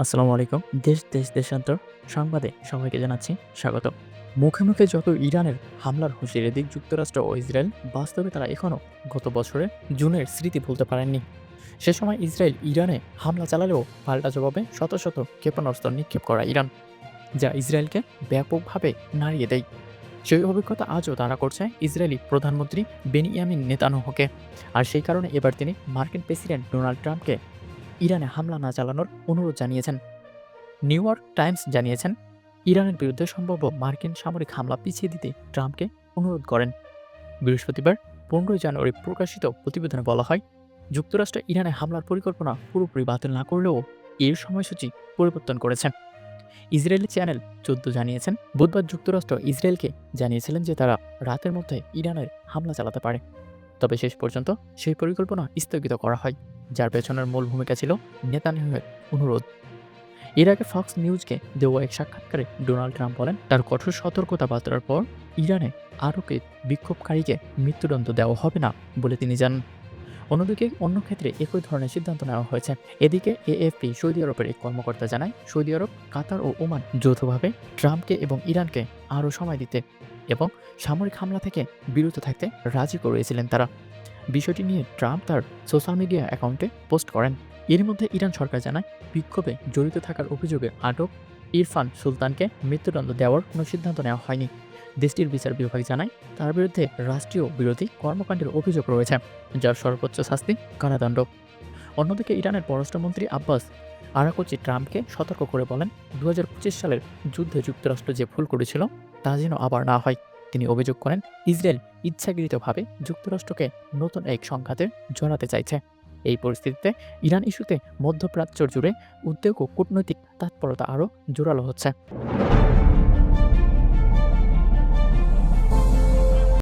আসসালামু আলাইকুম। দেশ দেশ, দেশান্তর সংবাদে সবাইকে জানাচ্ছি স্বাগত মুখে মুখে যত ইরানের হামলার হুঁশিয়ারি দিক যুক্তরাষ্ট্র ও ইসরায়েল বাস্তবে তারা এখনও গত বছরে জুনের স্মৃতি ভুলতে পারেননি। সে সময় ইসরায়েল ইরানে হামলা চালালেও পাল্টা জবাবে শত শত ক্ষেপণাস্ত্র নিক্ষেপ করা ইরান, যা ইসরায়েলকে ব্যাপকভাবে নাড়িয়ে দেয়। সেই অভিজ্ঞতা আজও তারা করছে ইসরায়েলি প্রধানমন্ত্রী বেনিয়ামিন নেতানহকে। আর সেই কারণে এবার তিনি মার্কিন প্রেসিডেন্ট ডোনাল্ড ট্রাম্পকে ইরানে হামলা না চালানোর অনুরোধ জানিয়েছেন। নিউ ইয়র্ক টাইমস জানিয়েছেন, ইরানের বিরুদ্ধে সম্ভাব্য মার্কিন সামরিক হামলা পিছিয়ে দিতে ট্রাম্পকে অনুরোধ করেন। বৃহস্পতিবার, পনেরোই জানুয়ারি প্রকাশিত প্রতিবেদনে বলা হয়, যুক্তরাষ্ট্র ইরানে হামলার পরিকল্পনা পুরোপুরি বাতিল না করলেও এর সময়সূচি পরিবর্তন করেছেন ইসরায়েলি চ্যানেল চোদ্দ জানিয়েছেন, বুধবার যুক্তরাষ্ট্র ইসরায়েলকে জানিয়েছিলেন যে তারা রাতের মধ্যে ইরানের হামলা চালাতে পারে। তবে শেষ পর্যন্ত সেই পরিকল্পনা স্থগিত করা হয়। যার পেছনের মূল ভূমিকা ছিল নেতানিয়াহুয়ের অনুরোধ। এর আগে ফক্স নিউজকে দেওয়া এক সাক্ষাৎকারে ডোনাল্ড ট্রাম্প বলেন, তার কঠোর সতর্কতা বার্তার পর ইরানে আরোকে বিক্ষোভকারীকে মৃত্যুদণ্ড দেওয়া হবে না, বলে তিনি জানান। অন্যদিকে অন্য ক্ষেত্রে একই ধরনের সিদ্ধান্ত নেওয়া হয়েছে। এদিকে এএফপি সৌদি আরবের এক কর্মকর্তা জানায়, সৌদি আরব, কাতার ও ওমান যৌথভাবে ট্রাম্পকে এবং ইরানকে আরও সময় দিতে এবং সামরিক হামলা থেকে বিরত থাকতে রাজি করিয়েছিলেন তারা। বিষয়টি নিয়ে ট্রাম্প তার সোশ্যাল মিডিয়া অ্যাকাউন্টে পোস্ট করেন। এর মধ্যে ইরান সরকার জানায়, বিক্ষোভে জড়িত থাকার অভিযোগে আটক ইরফান সুলতানকে মৃত্যুদণ্ড দেওয়ার কোনো সিদ্ধান্ত নেওয়া হয়নি। দেশটির বিচার বিভাগ জানায়, তার বিরুদ্ধে রাষ্ট্রীয় বিরোধী কর্মকাণ্ডের অভিযোগ রয়েছে, যার সর্বোচ্চ শাস্তি কারাদণ্ড। অন্যদিকে ইরানের পররাষ্ট্রমন্ত্রী আব্বাস আরাকোচি ট্রাম্পকে সতর্ক করে বলেন দু হাজার পঁচিশ সালের যুদ্ধে যুক্তরাষ্ট্র যে ভুল করেছিল তা যেন আবার না হয়। তিনি অভিযোগ করেন, ইসরায়েল ইচ্ছাকৃতভাবে যুক্তরাষ্ট্রকে নতুন এক সংঘাতে জড়াতে চাইছে। এই পরিস্থিতিতে ইরান ইস্যুতে মধ্যপ্রাচ্য জুড়ে উদ্যোগ ও কূটনৈতিক তৎপরতা আরও জোরালো হচ্ছে।